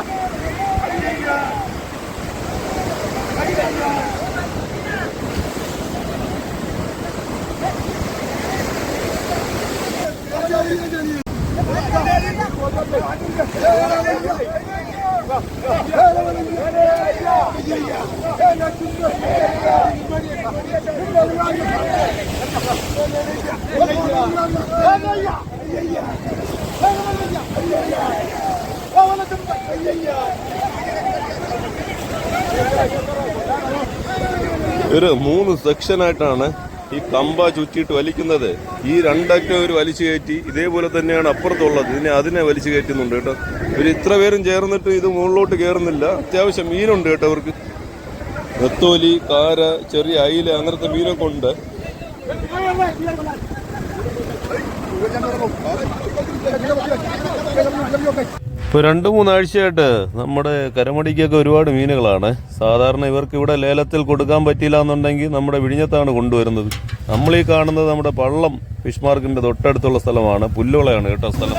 ஐயா ஐயா ஐயா ஐயா ஐயா ഒരു മൂന്ന് സെക്ഷനായിട്ടാണ് ഈ കമ്പ ചുറ്റിയിട്ട് വലിക്കുന്നത്. ഈ രണ്ടറ്റം ഒരു വലിച്ചു കയറ്റി ഇതേപോലെ തന്നെയാണ് അപ്പുറത്തുള്ളത്. ഇതിനെ അതിനെ വലിച്ചു കയറ്റുന്നുണ്ട് കേട്ടോ. ഇവർ ഇത്ര പേരും ചേർന്നിട്ട് ഇത് മുകളിലോട്ട് കയറുന്നില്ല അത്യാവശ്യം മീനുണ്ട് കേട്ടോ അവർക്ക് നെത്തോലി കാര ചെറിയ അയില അങ്ങനത്തെ മീനൊക്കെ ഉണ്ട്. ഇപ്പൊ രണ്ട് മൂന്നാഴ്ചയായിട്ട് നമ്മുടെ കരമടിക്കൊക്കെ ഒരുപാട് മീനുകളാണ്. സാധാരണ ഇവർക്ക് ഇവിടെ ലേലത്തിൽ കൊടുക്കാൻ പറ്റിയില്ല എന്നുണ്ടെങ്കിൽ നമ്മുടെ വിഴിഞ്ഞത്താണ് കൊണ്ടുവരുന്നത്. നമ്മൾ ഈ കാണുന്നത് നമ്മുടെ പള്ളം ഫിഷ് മാർക്കിന്റെ തൊട്ടടുത്തുള്ള സ്ഥലമാണ്. പുല്ലുളയാണ് കേട്ടോ സ്ഥലം.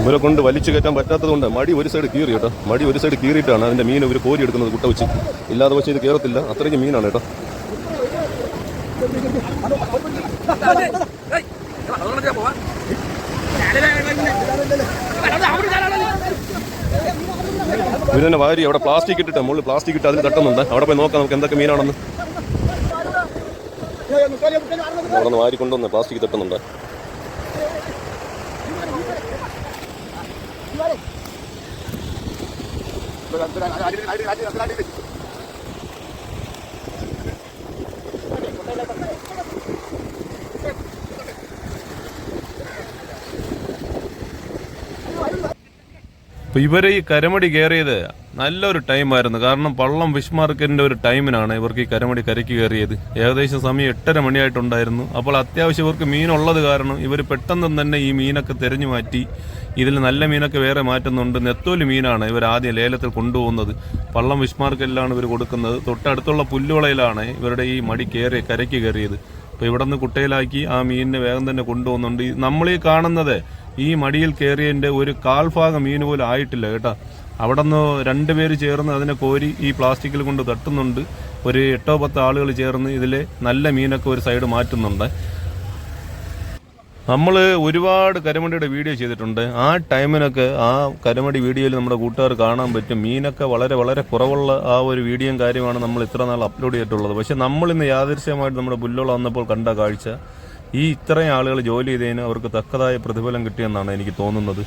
ഇവരെ കൊണ്ട് വലിച്ചു കയറ്റാൻ പറ്റാത്തത് കൊണ്ട് മടി ഒരു സൈഡ് കീറി കേട്ടോ. മടി ഒരു സൈഡ് കീറിയിട്ടാണ് അതിന്റെ മീൻ ഇവർ കോരി എടുക്കുന്നത് കുട്ട വെച്ച് ഇല്ലാതെ വെച്ച് ഇത് കയറത്തില്ല അത്രയ്ക്ക് മീനാണ് കേട്ടോ. ഇവരെന്നെ വാരി അവിടെ പ്ലാസ്റ്റിക് ഇട്ടിട്ട് മുകളിൽ പ്ലാസ്റ്റിക് ഇട്ട് അതിൽ തട്ടുന്നുണ്ട്. അവിടെ പോയി നോക്കാം നമുക്ക് എന്തൊക്കെ മീനാണെന്ന്. അവിടെ നിന്ന് വാരി കൊണ്ടുവന്ന് പ്ലാസ്റ്റിക് തട്ടുന്നുണ്ട്. അപ്പോൾ ഇവർ ഈ കരമടി കയറിയത് നല്ലൊരു ടൈമായിരുന്നു കാരണം പള്ളം ഫിഷ് ഒരു ടൈമിനാണ് ഇവർക്ക് ഈ കരമടി കരയ്ക്ക് കയറിയത്. ഏകദേശം സമയം എട്ടര മണിയായിട്ടുണ്ടായിരുന്നു. അപ്പോൾ അത്യാവശ്യം ഇവർക്ക് മീനുള്ളത് കാരണം ഇവർ പെട്ടെന്ന് തന്നെ ഈ മീനൊക്കെ തെരഞ്ഞു മാറ്റി. ഇതിൽ നല്ല മീനൊക്കെ വേറെ മാറ്റുന്നുണ്ട്. നെത്തോലി മീനാണ് ഇവർ ആദ്യം ലേലത്തിൽ കൊണ്ടുപോകുന്നത്. പള്ളം ഫിഷ് മാർക്കറ്റിലാണ് ഇവർ കൊടുക്കുന്നത്. തൊട്ടടുത്തുള്ള പുല്ലുവളയിലാണ് ഇവരുടെ ഈ മടി കയറി കരയ്ക്ക് കയറിയത്. അപ്പോൾ ഇവിടെ നിന്ന് കുട്ടയിലാക്കി ആ മീനിനെ വേഗം തന്നെ കൊണ്ടുപോകുന്നുണ്ട്. ഈ നമ്മളീ കാണുന്നത് ഈ മടിയിൽ കയറിയതിന്റെ ഒരു കാൽഭാഗം മീൻ പോലും ആയിട്ടില്ല കേട്ടോ. അവിടെ നിന്ന് രണ്ടുപേര് ചേർന്ന് അതിനെ കോരി ഈ പ്ലാസ്റ്റിക്കിൽ കൊണ്ട് തട്ടുന്നുണ്ട്. ഒരു എട്ടോ പത്തോ ആളുകൾ ചേർന്ന് ഇതിലെ നല്ല മീനൊക്കെ ഒരു സൈഡ് മാറ്റുന്നുണ്ട്. നമ്മൾ ഒരുപാട് കരമടിയുടെ വീഡിയോ ചെയ്തിട്ടുണ്ട്. ആ ടൈമിനൊക്കെ ആ കരമടി വീഡിയോയിൽ നമ്മുടെ കൂട്ടുകാർ കാണാൻ പറ്റും. മീനൊക്കെ വളരെ വളരെ കുറവുള്ള ആ ഒരു വീഡിയോയും കാര്യമാണ് നമ്മൾ ഇത്ര നാൾ അപ്ലോഡ് ചെയ്തിട്ടുള്ളത്. പക്ഷെ നമ്മൾ ഇന്ന് യാദൃശ്യമായിട്ട് നമ്മുടെ പുല്ലോളം വന്നപ്പോൾ കണ്ട കാഴ്ച ഈ ഇത്രയും ആളുകൾ ജോലി ചെയ്തതിന് അവർക്ക് തക്കതായ പ്രതിഫലം കിട്ടിയെന്നാണ് എനിക്ക് തോന്നുന്നത്.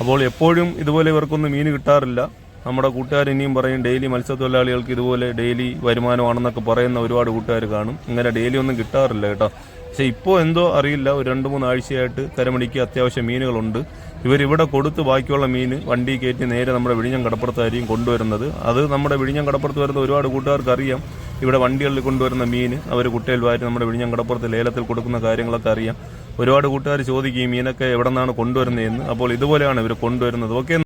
അപ്പോൾ എപ്പോഴും ഇതുപോലെ ഇവർക്കൊന്നും മീൻ കിട്ടാറില്ല. നമ്മുടെ കൂട്ടുകാർ ഇനിയും പറയും ഡെയിലി മത്സ്യത്തൊഴിലാളികൾക്ക് ഇതുപോലെ ഡെയിലി വരുമാനമാണെന്നൊക്കെ പറയുന്ന ഒരുപാട് കൂട്ടുകാർ കാണും. ഇങ്ങനെ ഡെയിലി ഒന്നും കിട്ടാറില്ല കേട്ടോ. പക്ഷെ ഇപ്പോൾ എന്തോ അറിയില്ല. ഒരു രണ്ട് മൂന്ന് ആഴ്ചയായിട്ട് കരമടിക്ക് അത്യാവശ്യം മീനുകളുണ്ട്. ഇവരിവിടെ കൊടുത്ത് ബാക്കിയുള്ള മീൻ വണ്ടി കയറ്റി നേരെ നമ്മുടെ വിഴിഞ്ഞം കടപ്പുറത്തായിരിക്കും കൊണ്ടുവരുന്നത്. അത് നമ്മുടെ വിഴിഞ്ഞം കടപ്പുറത്ത് വരുന്ന ഒരുപാട് കൂട്ടുകാർക്ക് അറിയാം. ഇവിടെ വണ്ടികളിൽ കൊണ്ടുവരുന്ന മീൻ അവർ കുട്ടയിൽ വാരി നമ്മുടെ വിഴിഞ്ഞങ്കടപ്പുറത്ത് ലേലത്തിൽ കൊടുക്കുന്ന കാര്യങ്ങളൊക്കെ അറിയാം. ഒരുപാട് കൂട്ടുകാർ ചോദിക്കും ഈ മീനൊക്കെ എവിടെ നിന്നാണ് കൊണ്ടുവരുന്നതെന്ന്? അപ്പോൾ ഇതുപോലെയാണ് ഇവർ കൊണ്ടുവരുന്നത്. ഓക്കെ